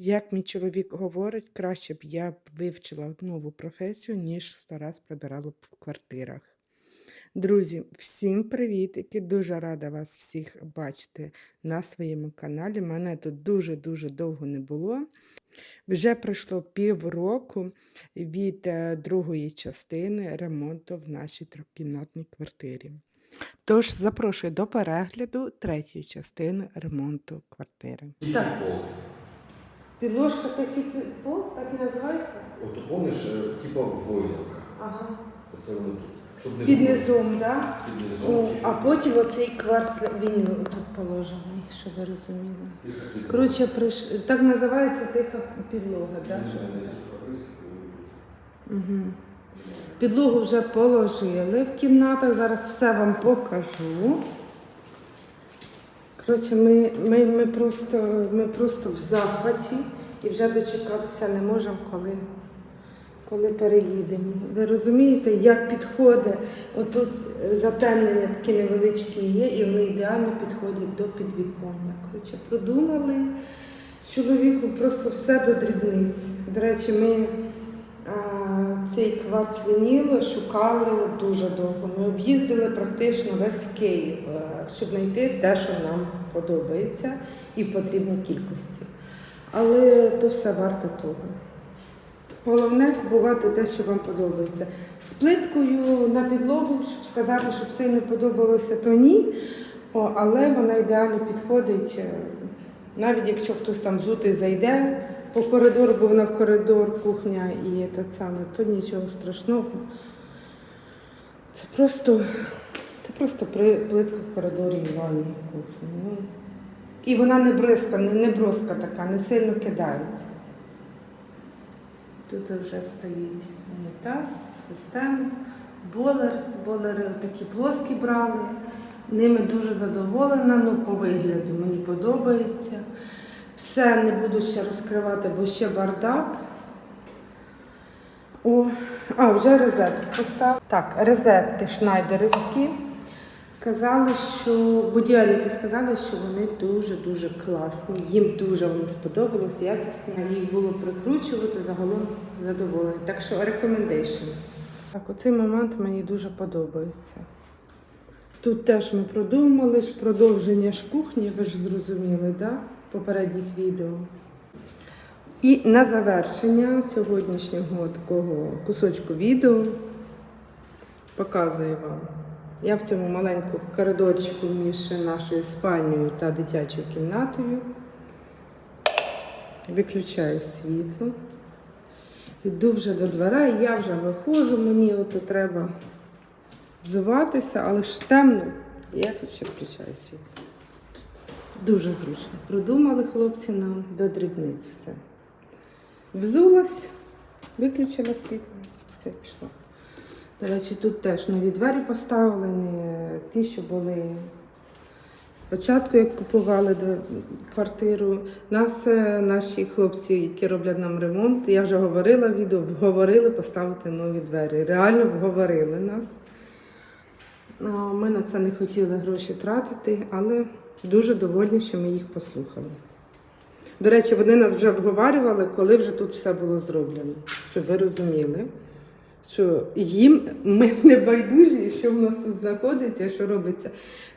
Як мій чоловік говорить, краще б я вивчила нову професію, ніж сто раз прибирала б в квартирах. Друзі, всім привітики! Дуже рада вас всіх бачити на своєму каналі. Мене тут дуже-дуже довго не було. Вже пройшло півроку від е, другої частини ремонту в нашій трьохкімнатній квартирі. Тож запрошую до перегляду третьої частини ремонту квартири. Так. Підложка такий пол, так і називається? От помниш, е, типа войлока. Ага. Оце воно тут. Щоб не Під низом, так? Під низом. О, а потім оцей кварц, він тут положений, щоб ви розуміли. Тихо, тихо. Коротше, приш... так називається тиха підлога, так? Угу. Підлогу вже положили в кімнатах, зараз все вам покажу. Коротше, ми, ми, ми, просто, ми просто в захваті і вже дочекатися не можемо, коли, коли переїдемо. Ви розумієте, як підходить, отут затемнення такі невеличкі є, і вони ідеально підходять до підвіконня. Коротше, продумали з чоловіком просто все до дрібниць. До речі, ми цей кварц вініло шукали дуже довго. Ми об'їздили практично весь Київ, е, щоб знайти те, що нам подобається і в потрібній кількості. Але то все варте того. Головне купувати те, що вам подобається. З плиткою на підлогу, щоб сказати, щоб сильно подобалося, то ні. О, але вона ідеально підходить, е, навіть якщо хтось там взутий зайде по коридору, бо вона в коридор, кухня і те саме, то нічого страшного. Це просто, це просто плитка в коридорі і ванні кухні. Ну, і вона не бриска, не, не броска така, не сильно кидається. Тут вже стоїть унітаз, система, болер. Болери такі плоскі брали. Ними дуже задоволена, ну по вигляду мені подобається. Все не буду ще розкривати, бо ще бардак. О, а, вже розетки поставили. Так, розетки шнайдерівські. Сказали, що будівельники сказали, що вони дуже-дуже класні. Їм дуже вони сподобалось, якісні. Їх було прикручувати, загалом задоволені. Так що рекомендейшн. Так, оцей момент мені дуже подобається. Тут теж ми продумали ж продовження ж кухні, ви ж зрозуміли, да? Попередніх відео. І на завершення сьогоднішнього такого кусочку відео показую вам. Я в цьому маленькому коридорчику між нашою спальнею та дитячою кімнатою. Виключаю світло. Йду вже до дверей, я вже виходжу, мені ото треба взуватися, але ж темно. І я тут ще включаю світло. Дуже зручно. Продумали хлопці нам до дрібниць все. Взулась, виключила світло, все пішло. До речі, тут теж нові двері поставили, не ті, що були спочатку, як купували квартиру. Нас е, наші хлопці, які роблять нам ремонт, я вже говорила відео, вговорили поставити нові двері. Реально вговорили нас. Ми на це не хотіли гроші тратити, але дуже довольні, що ми їх послухали. До речі, вони нас вже вговарювали, коли вже тут все було зроблено, щоб ви розуміли, що їм ми не байдужі, що в нас тут знаходиться, що робиться.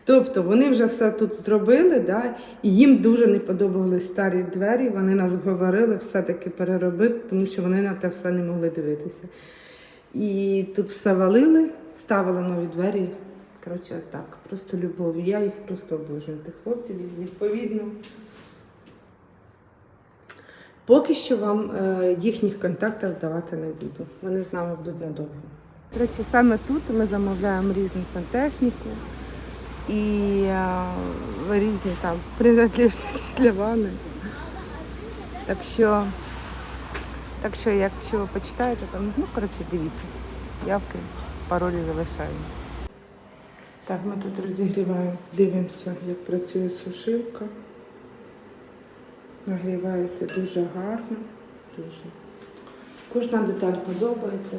Тобто вони вже все тут зробили, да, і їм дуже не подобались старі двері. Вони нас вговорили все-таки переробити, тому що вони на те все не могли дивитися. І тут все валили, ставили нові двері. Коротше, так, просто любов. Я їх просто обожнюю, тих хлопців, відповідно. Поки що вам е, їхніх контактів давати не буду. Вони з нами будуть надовго. До речі, саме тут ми замовляємо різну сантехніку і е, різні там принадлежності для ванни. Так що, так що, якщо почитаєте, там, ну, коротше, дивіться. Явки, паролі залишаю. Так, ми тут розігріваємо, дивимося, як працює сушилка. Нагрівається дуже гарно. Дуже. Кожна деталь подобається.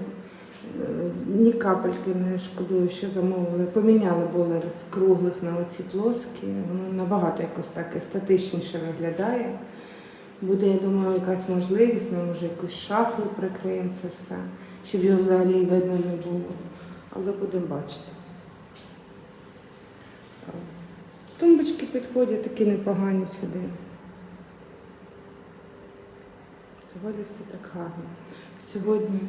Е, Ні капельки не шкодую, що замовили. Поміняли болери з круглих на оці плоскі. Воно набагато якось так естетичніше виглядає. Буде, я думаю, якась можливість, ми може якусь шафу прикриємо це все, щоб його взагалі видно не було. Але будемо бачити. Тумбочки підходять такі непогані сюди. Доволі все так гарно. Сьогодні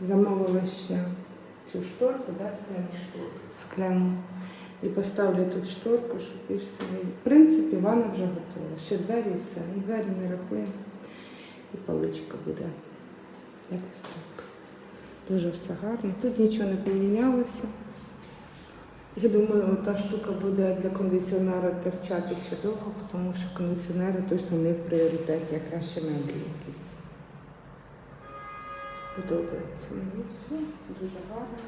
замовила ще цю шторку, да, скляну шторку. Скляну. І поставлю тут шторку, щоб і все. В принципі, ванна вже готова. Ще двері і все. Ну, Двері не рахуємо. І паличка буде. Якось так. Дуже все гарно. Тут нічого не помінялося. Я думаю, та штука буде для кондиціонера терчати ще довго, тому що кондиціонери точно не в пріоритеті, а краще меблі якісь. Подобається мені все, дуже гарно.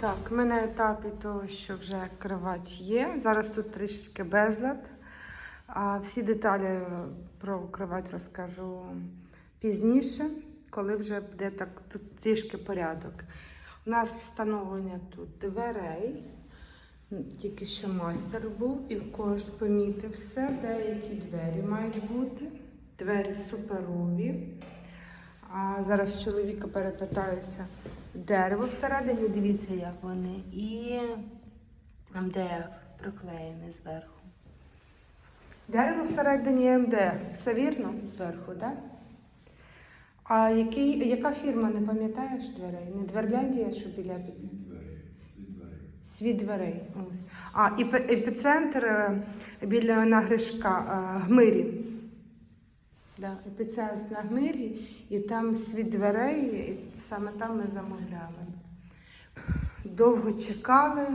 Так, ми на етапі того, що вже кровать є. Зараз тут трішки безлад. А всі деталі про кровать розкажу пізніше, коли вже буде так тут трішки порядок. У нас встановлення тут дверей. Тільки що майстер був і в кожен помітив все, деякі двері мають бути. Двері суперові. А зараз чоловіка перепитаюся. Дерево всередині, дивіться, як вони. І МДФ проклеєне зверху. Дерево всередині МДФ. Все вірно? Зверху, так? Да? А який, яка фірма, не пам'ятаєш дверей? Не Дверляндія, що біля Світ дверей. Ось. А, епі- епіцентр е, біля нагришка е, Гмирі. Да, епіцентр на Гмирі, і там світ дверей, і саме там ми замовляли. Довго чекали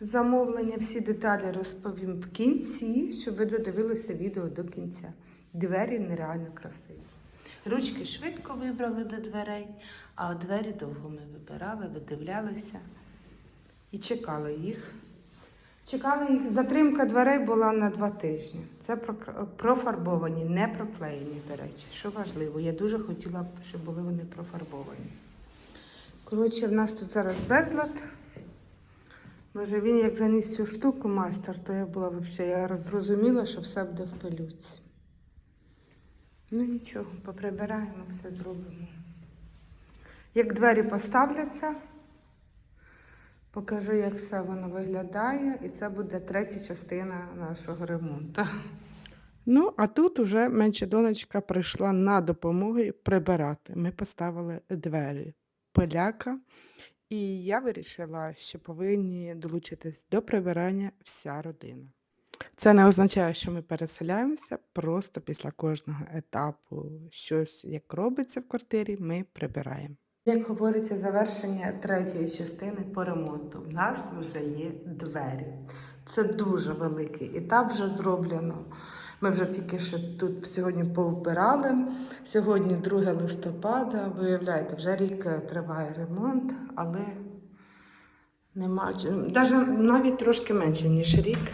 замовлення, всі деталі розповім в кінці, щоб ви додивилися відео до кінця. Двері нереально красиві. Ручки швидко вибрали до дверей, а двері довго ми вибирали, видивлялися і чекали їх. Чекали їх. Затримка дверей була на два тижні. Це профарбовані, не проклеєні, до речі, що важливо. Я дуже хотіла, б, щоб були вони профарбовані. Коротше, в нас тут зараз безлад. Може, він як заніс цю штуку, майстер, то я була взагалі, я зрозуміла, що все буде в пилюці. Ну нічого, поприбираємо, все зробимо. Як двері поставляться, покажу, як все воно виглядає, і це буде третя частина нашого ремонту. Ну, а тут уже менша донечка прийшла на допомогу прибирати. Ми поставили двері поляка, і я вирішила, що повинні долучитись до прибирання вся родина. Це не означає, що ми переселяємося, просто після кожного етапу щось як робиться в квартирі, ми прибираємо. Як говориться, завершення третьої частини по ремонту. У нас вже є двері. Це дуже великий етап вже зроблено. Ми вже тільки що тут сьогодні повбирали. Сьогодні 2 листопада. Виявляєте, вже рік е, триває ремонт, але нема даже навіть трошки менше, ніж рік.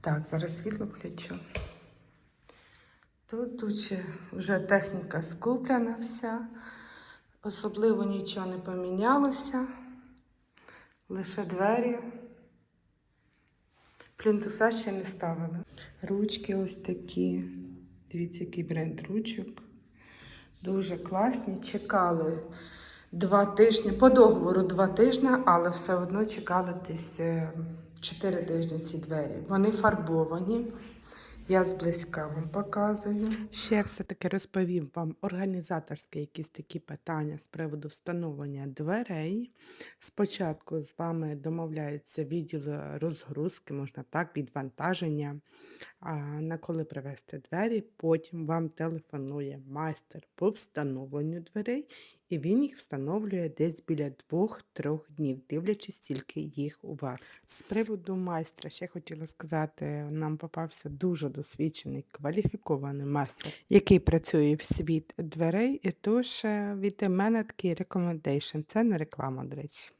Так, зараз світло включу. Тут, тут вже техніка скуплена вся. Особливо нічого не помінялося. Лише двері. Плінтуса ще не ставили. Ручки ось такі. Дивіться, який бренд ручок. Дуже класні. Чекали два тижні, по договору два тижні, але все одно чекали десь чотири тижні ці двері. Вони фарбовані. Я зблизька вам показую. Ще все-таки розповім вам організаторські якісь такі питання з приводу встановлення дверей. Спочатку з вами домовляється відділ розгрузки, можна так, відвантаження, на коли привезти двері. Потім вам телефонує майстер по встановленню дверей, і він їх встановлює десь біля двох-трьох днів, дивлячись, скільки їх у вас. З приводу майстра ще хотіла сказати, нам попався дуже досвідчений, кваліфікований майстер, який працює в світ дверей. І тож е, від мене такий рекомендейшн. Це не реклама, до речі.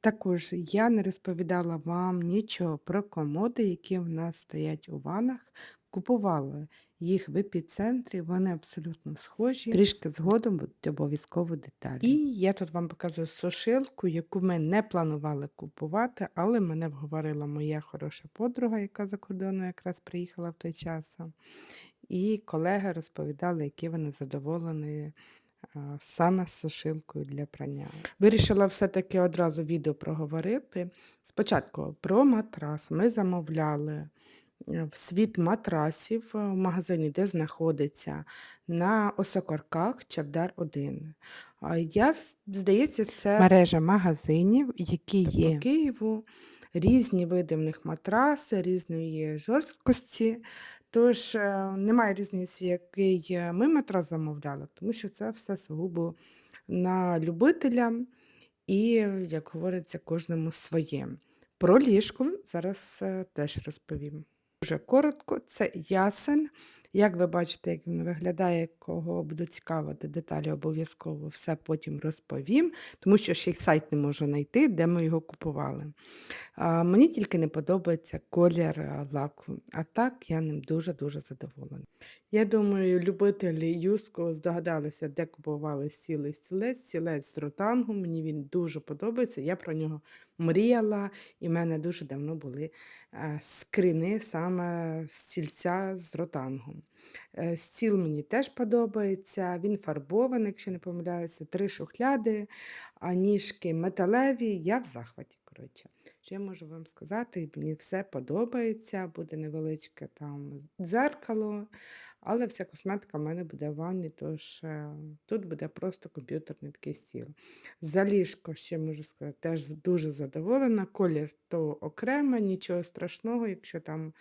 Також я не розповідала вам нічого про комоди, які в нас стоять у ванах. Купували їх в епіцентрі, вони абсолютно схожі. Трішки згодом будуть обов'язково деталі. І я тут вам показую сушилку, яку ми не планували купувати, але мене вговорила моя хороша подруга, яка за кордону якраз приїхала в той час. І колеги розповідали, які вони задоволені а, саме з сушилкою для прання. Вирішила все-таки одразу відео проговорити. Спочатку про матрас. Ми замовляли е, в світ матрасів е, в магазині, де знаходиться на Осокорках Чавдар 1. А Я, здається, це мережа магазинів, які є в Києву. Різні види в них матраси, різної жорсткості. Тож е, немає різниці, який е, ми матрас замовляли, тому що це все сугубо на любителя і, як говориться, кожному своє. Про ліжко зараз е, теж розповім. Дуже коротко, це ясен. Як ви бачите, як він виглядає, кого буде цікавити деталі, обов'язково все потім розповім, тому що ще й сайт не можу знайти, де ми його купували. А, мені тільки не подобається колір лаку, а так я ним дуже-дуже задоволена. Я думаю, любителі юску здогадалися, де купували сілий стілець, стілець з ротангу. Мені він дуже подобається. Я про нього мріяла, і в мене дуже давно були е, скрини саме стільця з ротангом. Е, Стіл мені теж подобається, він фарбований, якщо не помиляюся, три шухляди, а ніжки металеві. Я в захваті. коротше. Що я можу вам сказати? Мені все подобається, буде невеличке там дзеркало, але вся косметика в мене буде в ванні, тож е, тут буде просто комп'ютерний такий стіл. За ліжко, ще можу сказати, теж дуже задоволена. Колір то окремо, нічого страшного, якщо там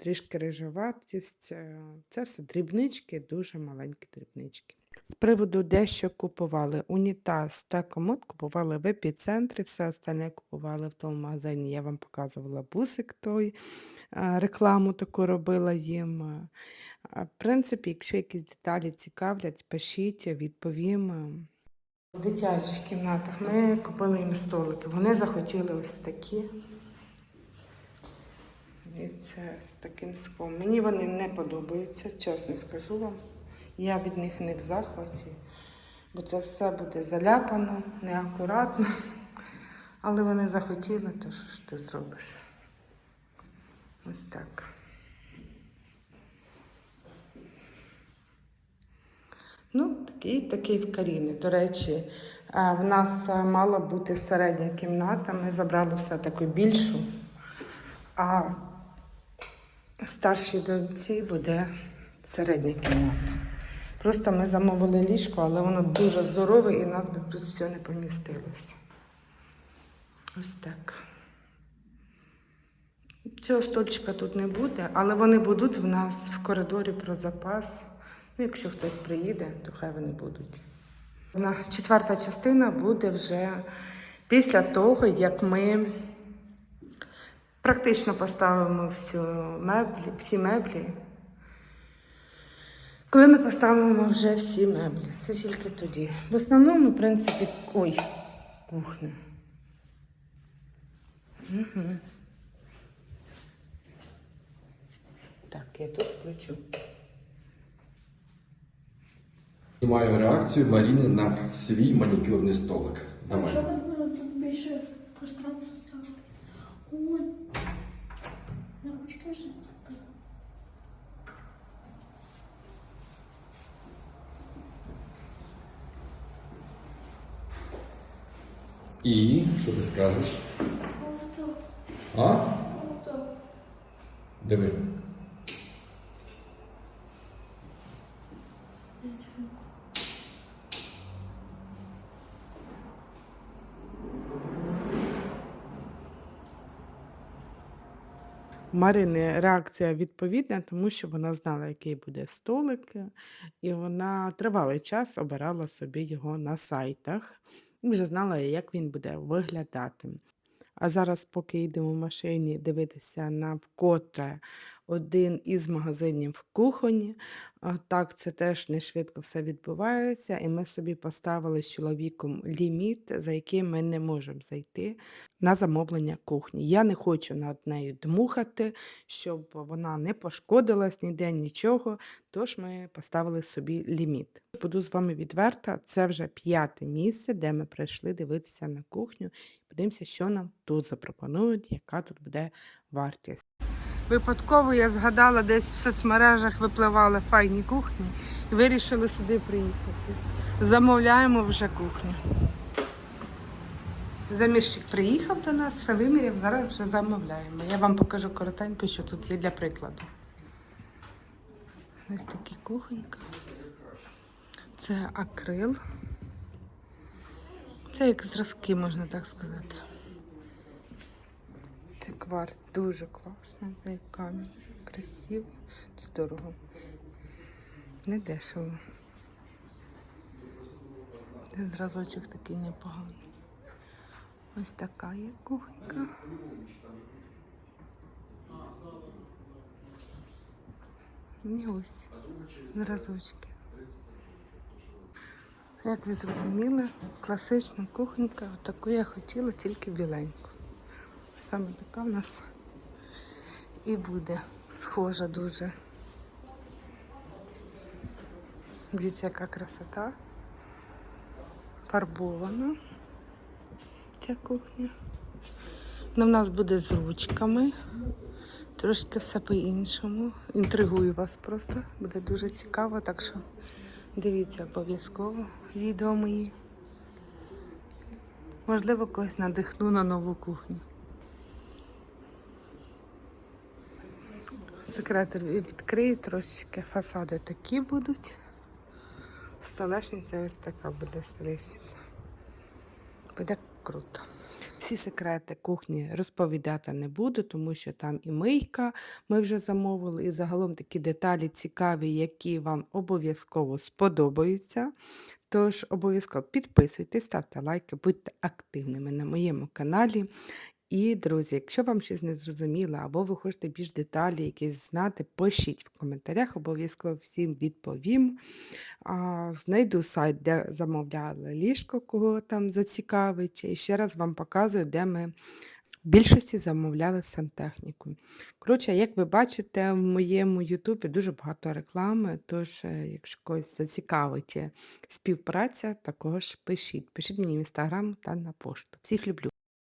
трішки рижаватість. е, Це все дрібнички, дуже маленькі дрібнички. З приводу дещо купували унітаз та комод купували в епіцентрі, все остальне купували в тому магазині. Я вам показувала бусик той, е, рекламу таку робила їм. е. В принципі, якщо якісь деталі цікавлять, пишіть, відповім. В дитячих кімнатах ми купили їм столики. Вони захотіли ось такі. І це з таким склом. Мені вони не подобаються, чесно скажу вам. Я від них не в захваті, бо це все буде заляпано, неакуратно. Але вони захотіли, то що ж ти зробиш? Ось так. Ну, такий такий в Каріни. До речі, е, в нас е, мала бути середня кімната. Ми забрали все таку більшу. А старшій доньці буде середня кімната. Просто ми замовили ліжко, але воно дуже здорове і нас би тут все не помістилося. Ось так. Цього стольчика тут не буде, але вони будуть в нас в коридорі про запас. Ну, якщо хтось приїде, то хай вони будуть. Четверта частина буде вже після того, як ми практично поставимо всю меблі, всі меблі. Коли ми поставимо вже всі меблі, це тільки тоді. В основному, в принципі, ой, кухня. Угу. Так, я тут включу. Маю реакцію Маріни на свій манікюрний столик. Давай. Що ви тут більше пространства ставити? Ой. На ручки вже сказала. І що ти скажеш? Ото, А? ото. Диви. У Марини реакція відповідна, тому що вона знала, який буде столик, е, і вона тривалий час обирала собі його на сайтах і вже знала, як він буде виглядати. А зараз, поки йдемо в машині дивитися на вкотре один із магазинів кухоні. Так, це теж не швидко все відбувається, і ми собі поставили з чоловіком ліміт, за який ми не можемо зайти на замовлення кухні. Я не хочу над нею дмухати, щоб вона не пошкодилась ніде нічого. Тож ми поставили собі ліміт. Буду з вами відверта, це вже п'яте місце, де ми прийшли дивитися на кухню. Подивимося, що нам тут запропонують, яка тут буде вартість. Випадково я згадала, десь в соцмережах випливали файні кухні і вирішили сюди приїхати. Замовляємо вже кухню. Замірщик приїхав до нас, все виміряв, зараз вже замовляємо. Я вам покажу коротенько, що тут є для прикладу. Ось такі кухонька. Це акрил. Це як зразки, можна так сказати. Це кварц дуже класний, цей камінь. Красиво, це дорого. Не дешево. Зразочок такий непоганий. Ось така є кухонька. І ось зразочки. Як ви зрозуміли, класична кухонька, таку я хотіла, тільки біленьку. Саме така в нас і буде схожа дуже. Дивіться, яка красота. Фарбована ця кухня. Ну, в нас буде з ручками. Трошки все по-іншому. Інтригую вас просто. Буде дуже цікаво, так що дивіться обов'язково відео мої. Можливо, когось надихну на нову кухню. Секрет відкрию трошечки. Фасади такі будуть. Столешниця ось така буде столешниця. Буде круто. Всі секрети кухні розповідати не буду, тому що там і мийка ми вже замовили, і загалом такі деталі цікаві, які вам обов'язково сподобаються. Тож обов'язково підписуйтесь, ставте лайки, будьте активними на моєму каналі. І, друзі, якщо вам щось не зрозуміло, або ви хочете більш деталі якісь знати, пишіть в коментарях, обов'язково всім відповім. А, знайду сайт, де замовляли ліжко, кого там зацікавить. І ще раз вам показую, де ми в більшості замовляли сантехніку. Коротше, як ви бачите, в моєму Ютубі дуже багато реклами, тож, е, якщо когось зацікавить співпраця, також пишіть. Пишіть мені в інстаграм та на пошту. Всіх люблю.